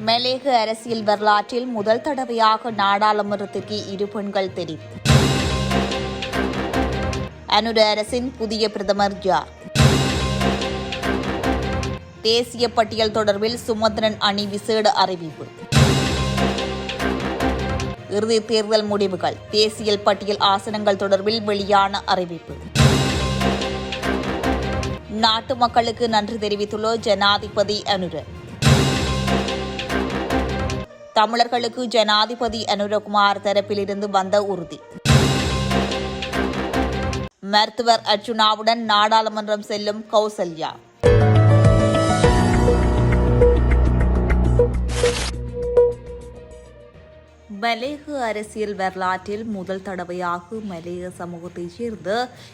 மலேக அரசியல் வரலாற்றில் முதல் தடவையாக நாடாளுமன்றத்திற்கு இரு பெண்கள் தெரிவு. அனுர அரசின் புதிய பிரதமர் யார்? தேசிய பட்டியல் தொடர்பில் சுமந்திரன் அணி விசேட அறிவிப்பு. இறுதி தேர்தல் முடிவுகள் தேசிய பட்டியல் ஆசனங்கள் தொடர்பில் வெளியான அறிவிப்பு. நாட்டு மக்களுக்கு நன்றி தெரிவித்துள்ள ஜனாதிபதி அனுர. தமிழர்களுக்கு ஜனாதிபதி அனுரகுமார் தரப்பிலிருந்து வந்த உறுதி. மருத்துவர் அர்ச்சுனாவுடன் நாடாளுமன்றம் செல்லும் கௌசல்யா. மலேக அரசியல் வரலாற்றில் முதல் தடவையாக மலேக சமூகத்தைச் சேர்ந்த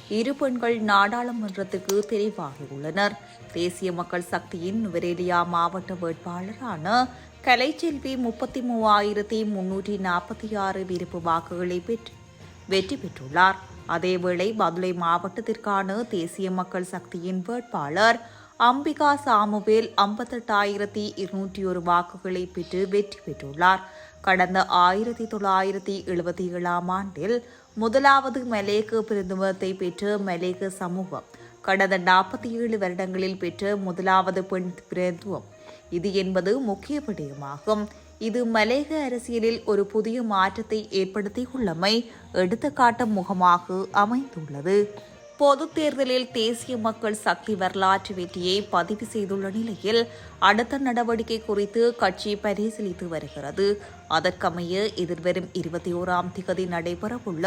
இரு பெண்கள் நாடாளுமன்றத்துக்கு தெரிவாகியுள்ளனர். தேசிய மக்கள் சக்தியின் நுவரேலியா மாவட்ட வேட்பாளரான கலைச்செல்வி முப்பத்தி மூவாயிரத்தி முன்னூற்றி நாற்பத்தி ஆறு விருப்பு வாக்குகளை பெற்று வெற்றி பெற்றுள்ளார். அதேவேளை மதுரை மாவட்டத்திற்கான தேசிய மக்கள் சக்தியின் வேட்பாளர் அம்பிகா சாமுவேல் ஐம்பத்தெட்டாயிரத்தி இருநூற்றி ஒரு வாக்குகளை பெற்று வெற்றி பெற்றுள்ளார். கடந்த ஆயிரத்தி தொள்ளாயிரத்தி எழுபத்தி ஏழாம் ஆண்டில் முதலாவது மலேக்கு பிரதிநிதித்துவத்தை பெற்ற மலேக்கு சமூகம் கடந்த நாற்பத்தி ஏழு வருடங்களில் பெற்ற முதலாவது பெண் பிரதித்துவம் இது என்பது முக்கிய விடயமாகும் இது மலேக அரசியலில் ஒரு புதிய மாற்றத்தை ஏற்படுத்தியுள்ளமை எடுத்துக்காட்டும் முகமாக அமைந்துள்ளது. பொதுத் தேர்தலில் தேசிய மக்கள் சக்தி வரலாற்று வெற்றியை பதிவு செய்துள்ள நிலையில் அடுத்த நடவடிக்கை குறித்து கட்சி பரிசீலித்து வருகிறது. அதற்கமைய எதிர்வரும் இருபத்தி ஓராம் திகதி நடைபெறவுள்ள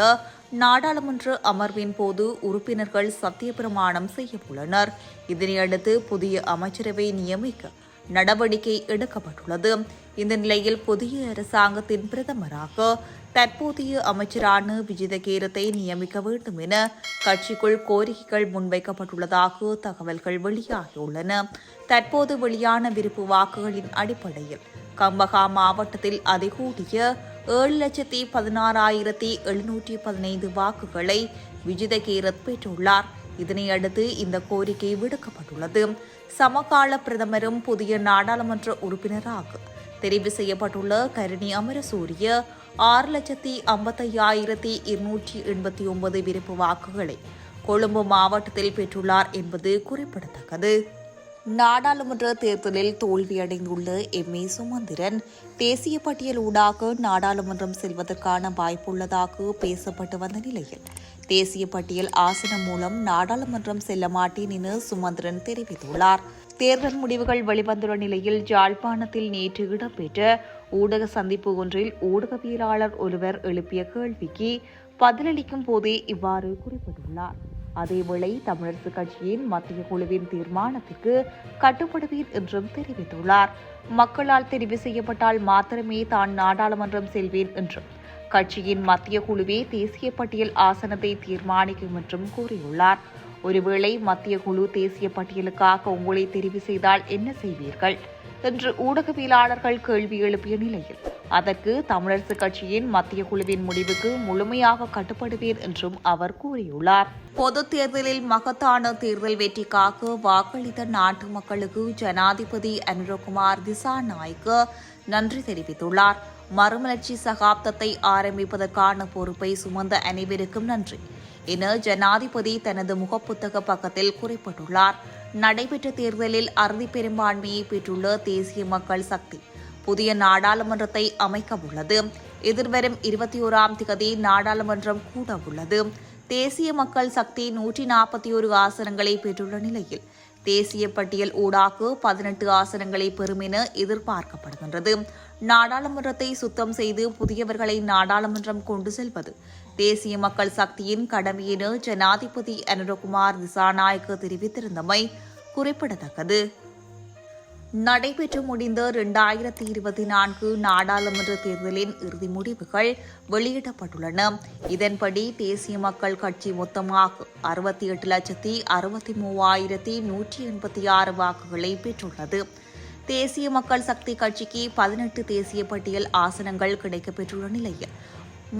நாடாளுமன்ற அமர்வின் போது உறுப்பினர்கள் சத்திய பிரமாணம் செய்யவுள்ளனர். இதனையடுத்து புதிய அமைச்சரவை நியமிக்க நடவடிக்கை எடுக்கப்பட்டுள்ளது. இந்த நிலையில் புதிய அரசாங்கத்தின் பிரதமராக தற்போதைய அமைச்சரான விஜித கீரத்தை நியமிக்க வேண்டும் என கட்சிக்குள் கோரிக்கைகள் முன்வைக்கப்பட்டுள்ளதாக தகவல்கள் வெளியாகியுள்ளன. தற்போது வெளியான விருப்பு வாக்குகளின் அடிப்படையில் கம்பகா மாவட்டத்தில் அதிகூடிய ஏழு லட்சத்தி பதினாறாயிரத்தி எழுநூற்றி பதினைந்து வாக்குகளை விஜித கீரத் பெற்றுள்ளார். இதனையடுத்து இந்த கோரிக்கை விடுக்கப்பட்டுள்ளது. சமகால பிரதமரும் புதிய நாடாளுமன்ற உறுப்பினராக தெரிவு செய்யப்பட்டுள்ள கருணி அமரசூரிய ஆறு லட்சத்தி ஐம்பத்தையாயிரத்தி இருநூற்றி எண்பத்தி ஒன்பது விருப்பு வாக்குகளை கொழும்பு மாவட்டத்தில் பெற்றுள்ளார் என்பது குறிப்பிடத்தக்கது. நாடாளுமன்ற தேர்தலில் தோல்வியடைந்துள்ள எம் ஏ சுமந்திரன் தேசிய பட்டியல் ஊடாக நாடாளுமன்றம் செல்வதற்கான வாய்ப்புள்ளதாக பேசப்பட்டு வந்த நிலையில் தேசிய பட்டியல் ஆசனம் மூலம் நாடாளுமன்றம் செல்ல மாட்டேன் என சுமந்திரன் தெரிவித்துள்ளார். தேர்தல் முடிவுகள் வெளிவந்துள்ள நிலையில் ஜாழ்ப்பாணத்தில் நேற்று இடம்பெற்ற ஊடக சந்திப்பு ஒன்றில் ஊடகவியலாளர் ஒருவர் எழுப்பிய கேள்விக்கு பதிலளிக்கும் போதே இவ்வாறு குறிப்பிட்டுள்ளார். அதேவேளை தமிழரசு கட்சியின் மத்திய குழுவின் தீர்மானத்திற்கு கட்டுப்படுவேன் என்றும் தெரிவித்துள்ளார். மக்களால் தெரிவு செய்யப்பட்டால் மாத்திரமே தான் நாடாளுமன்றம் செல்வேன் என்றும் கட்சியின் மத்திய குழுவே தேசிய பட்டியல் ஆசனத்தை தீர்மானிக்கும் என்றும் கூறியுள்ளார். ஒருவேளை மத்திய குழு தேசிய பட்டியலுக்காக உங்களை தெரிவு செய்தால் என்ன செய்வீர்கள்? என்று ஊடகவியலாளர்கள் கேள்வி எழுப்பிய நிலையில் அதற்கு தமிழரசு கட்சியின் மத்திய குழுவின் முடிவுக்கு முழுமையாக கட்டுப்படுவேன் என்றும் அவர் கூறியுள்ளார். பொதுத் தேர்தலில் மகத்தான தேர்தல் வெற்றிக்காக வாக்களித்த நாட்டு மக்களுக்கு ஜனாதிபதி அனுரகுமார் திசாநாயக்க நன்றி தெரிவித்துள்ளார். மறுமலர்ச்சி சகாப்தத்தை ஆரம்பிப்பதற்கான பொறுப்பை சுமந்த அனைவருக்கும் நன்றி. என ஜனாதிபதி தனது முகப்புத்தக பக்கத்தில் குறிப்பிட்டுள்ளார். நடைபெற்ற தேர்தலில் அறுதி பெரும்பான்மையை பெற்றுள்ள தேசிய மக்கள் சக்தி புதிய நாடாளுமன்றத்தை அமைக்க உள்ளது எதிர்வரும் இருபத்தி ஓராம் திகதி நாடாளுமன்றம் கூட உள்ளது தேசிய மக்கள் சக்தி நூற்றி நாற்பத்தி ஒரு ஆசனங்களை பெற்றுள்ள நிலையில் தேசிய பட்டியல் ஊடாக பதினெட்டு ஆசனங்களை பெறும் என எதிர்பார்க்கப்படுகின்றது. நாடாளுமன்றத்தை சுத்தம் செய்து புதியவர்களை நாடாளுமன்றம் கொண்டு செல்வது தேசிய மக்கள் சக்தியின் கடமை என ஜனாதிபதி அனுரகுமார் திசாநாயக்க தெரிவித்திருந்தமை குறிப்பிடத்தக்கது. நடைபெற்று முடிந்த இரண்டாயிரத்தி இருபத்தி நான்கு நாடாளுமன்ற தேர்தலின் இறுதி முடிவுகள் வெளியிடப்பட்டுள்ளன. இதன்படி தேசிய மக்கள் கட்சி மொத்தமாக அறுபத்தி எட்டு லட்சத்தி அறுபத்தி மூவாயிரத்தி நூற்றி எண்பத்தி ஆறு வாக்குகளை பெற்றுள்ளது. தேசிய மக்கள் சக்தி கட்சிக்கு பதினெட்டு தேசிய பட்டியல் ஆசனங்கள் கிடைக்கப்பெற்றுள்ள நிலையில்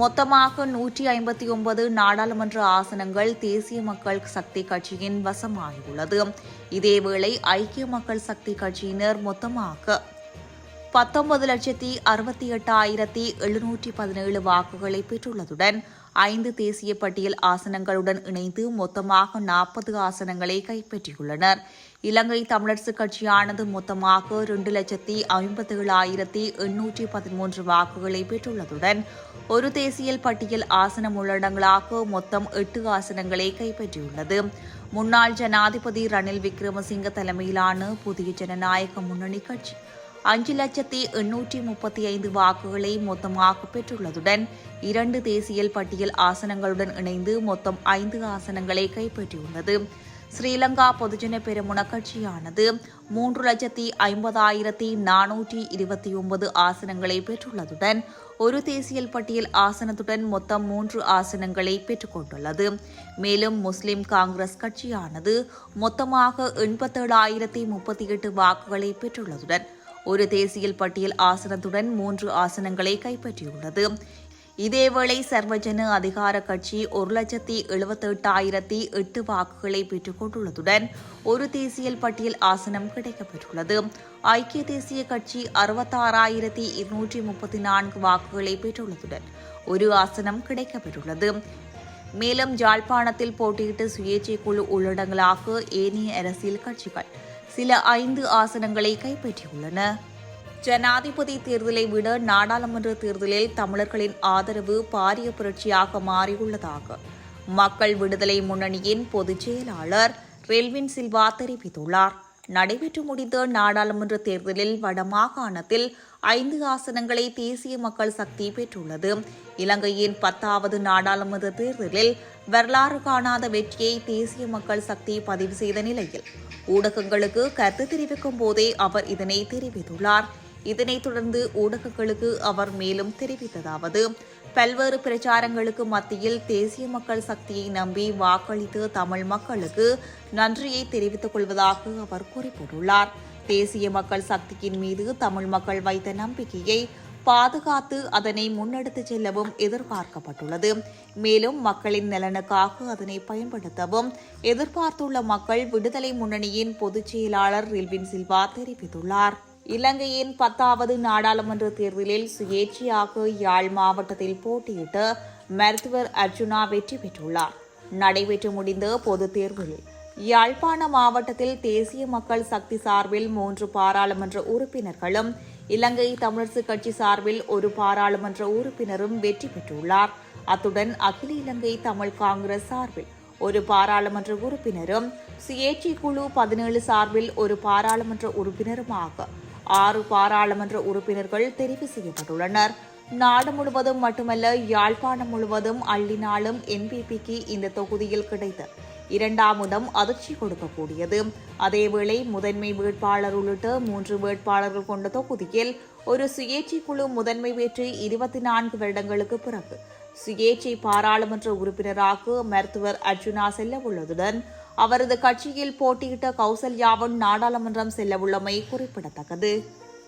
மொத்தமாக நூற்றி ஐம்பத்தி ஒன்பது நாடாளுமன்ற ஆசனங்கள் தேசிய மக்கள் சக்தி கட்சியின் வசமாகியுள்ளது. இதேவேளை ஐக்கிய மக்கள் சக்தி கட்சியினர் மொத்தமாக பத்தொன்பது லட்சத்தி அறுபத்தி எட்டாயிரத்தி எழுநூற்றி பதினேழு வாக்குகளை பெற்றுள்ளதுடன் ஐந்து தேசிய பட்டியல் ஆசனங்களுடன் இணைந்து மொத்தமாக நாற்பது ஆசனங்களை கைப்பற்றியுள்ளனர். இலங்கை தமிழரசுக் கட்சியானது மொத்தமாக இரண்டு லட்சத்தி ஐம்பத்தி ஏழாயிரத்தி எண்ணூற்றி பதிமூன்று வாக்குகளை பெற்றுள்ளதுடன் ஒரு தேசிய பட்டியல் ஆசனம் உள்ளடங்களாக மொத்தம் எட்டு ஆசனங்களை கைப்பற்றியுள்ளது. முன்னாள் ஜனாதிபதி ரணில் விக்ரமசிங்க தலைமையிலான புதிய ஜனநாயக முன்னணி கட்சி. அஞ்சு லட்சத்தி எண்ணூற்றி முப்பத்தி ஐந்து வாக்குகளை மொத்தமாக பெற்றுள்ளதுடன் இரண்டு தேசியல் பட்டியல் ஆசனங்களுடன் இணைந்து மொத்தம் ஐந்து ஆசனங்களை கைப்பற்றியுள்ளது. ஸ்ரீலங்கா பொதுஜன பெருமுன கட்சியானது மூன்று லட்சத்தி ஐம்பதாயிரத்தி நானூற்றி இருபத்தி ஒன்பது ஆசனங்களை பெற்றுள்ளதுடன் ஒரு தேசியல் பட்டியல் ஆசனத்துடன் மொத்தம் மூன்று ஆசனங்களை பெற்றுக்கொண்டுள்ளது. மேலும் முஸ்லிம் காங்கிரஸ் கட்சியானது மொத்தமாக எண்பத்தேழாயிரத்தி முப்பத்தி எட்டு வாக்குகளை பெற்றுள்ளதுடன் ஒரு தேசியல் பட்டியல் ஆசனத்துடன் மூன்று ஆசனங்களை கைப்பற்றியுள்ளது. இதேவேளை சர்வஜன அதிகார கட்சி ஒரு லட்சத்தி எழுபத்தெட்டாயிரத்தி எட்டு வாக்குகளை பெற்றுக் கொண்டுள்ளதுடன் ஒரு தேசியல் பட்டியல் ஆசனம் கிடைக்கப்பெற்றுள்ளது. ஐக்கிய தேசிய கட்சி அறுபத்தாறாயிரத்தி இருநூற்றி முப்பத்தி நான்கு வாக்குகளை பெற்றுள்ளதுடன் ஒரு ஆசனம் கிடைக்கப்பெற்றுள்ளது. மேலும் ஜாழ்ப்பாணத்தில் போட்டியிட்டு சுயேட்சை குழு உள்ளடங்களாக ஏனைய அரசியல் கட்சிகள் சில ஐந்து ஆசனங்களை கைப்பற்றியுள்ளன. ஜனாதிபதி தேர்தலை விட நாடாளுமன்ற தேர்தலில் தமிழர்களின் ஆதரவு பாரிய புரட்சியாக மாறியுள்ளதாக மக்கள் விடுதலை முன்னணியின் பொதுச் செயலாளர் ரெல்வின் சில்வா தெரிவித்துள்ளார். நடைபெற்று முடிந்த நாடாளுமன்ற தேர்தலில் வடமாகாணத்தில் ஐந்து ஆசனங்களை தேசிய மக்கள் சக்தி பெற்றுள்ளது. இலங்கையின் பத்தாவது நாடாளுமன்ற தேர்தலில் வரலாறு காணாத வெற்றியை தேசிய மக்கள் சக்தி பதிவு செய்த நிலையில் ஊடகங்களுக்கு கருத்து தெரிவிக்கும் போதே அவர் இதனை தெரிவித்துள்ளார். இதனைத் தொடர்ந்து ஊடகங்களுக்கு அவர் மேலும் தெரிவித்ததாவது பல்வேறு பிரச்சாரங்களுக்கு மத்தியில் தேசிய மக்கள் சக்தியை நம்பி வாக்களித்து தமிழ் மக்களுக்கு நன்றியை தெரிவித்துக் கொள்வதாக அவர் குறிப்பிட்டுள்ளார். தேசிய மக்கள் சக்தியின் மீது தமிழ் மக்கள் வைத்த நம்பிக்கையை பாதுகாத்து அதனை முன்னெடுத்துச் செல்லவும் எதிர்பார்க்கப்பட்டுள்ளது. மேலும் மக்களின் நலனுக்காக அதனை பயன்படுத்தவும் எதிர்பார்த்துள்ள மக்கள் விடுதலை முன்னணியின் பொதுச் செயலாளர் ரில்வின் சில்வா தெரிவித்துள்ளார். இலங்கையின் பத்தாவது நாடாளுமன்ற தேர்தலில் சுயேட்சையாக யாழ் மாவட்டத்தில் போட்டியிட்டு மருத்துவர் அர்ஜுனா வெற்றி பெற்றுள்ளார். நடைபெற்று முடிந்த பொதுத் தேர்தலில் யாழ்ப்பாண மாவட்டத்தில் தேசிய மக்கள் சக்தி சார்பில் மூன்று பாராளுமன்ற உறுப்பினர்களும் இலங்கை தமிழரசு கட்சி சார்பில் ஒரு பாராளுமன்ற உறுப்பினரும் வெற்றி பெற்றுள்ளார். அத்துடன் அகில இலங்கை தமிழ் காங்கிரஸ் சார்பில் ஒரு பாராளுமன்ற உறுப்பினரும் சுயேட்சை குழு பதினேழு சார்பில் ஒரு பாராளுமன்ற உறுப்பினருமாக ஆறு பாராளுமன்ற உறுப்பினர்கள் தெரிவு செய்யப்பட்டுள்ளனர். நாடு முழுவதும் மட்டுமல்ல யாழ்ப்பாணம் முழுவதும் அள்ளினாலும் என்பிபிக்கு இந்த தொகுதியில் கிடைத்த இரண்டாம் இடம் அதிர்ச்சி கொடுக்கக்கூடியது. அதேவேளை முதன்மை வேட்பாளர் உள்ளிட்ட மூன்று வேட்பாளர்கள் கொண்ட தொகுதியில் ஒரு சுயேட்சை குழு முதன்மை பெற்று இருபத்தி நான்கு வருடங்களுக்கு பிறகு. சுயேட்சை பாராளுமன்ற உறுப்பினராக மருத்துவர் அர்ஜுனா செல்ல உள்ளதுடன் அவரது கட்சியில் போட்டியிட்ட கௌசல்யாவும் நாடாளுமன்றம் செல்லவுள்ளமை குறிப்பிடத்தக்கது.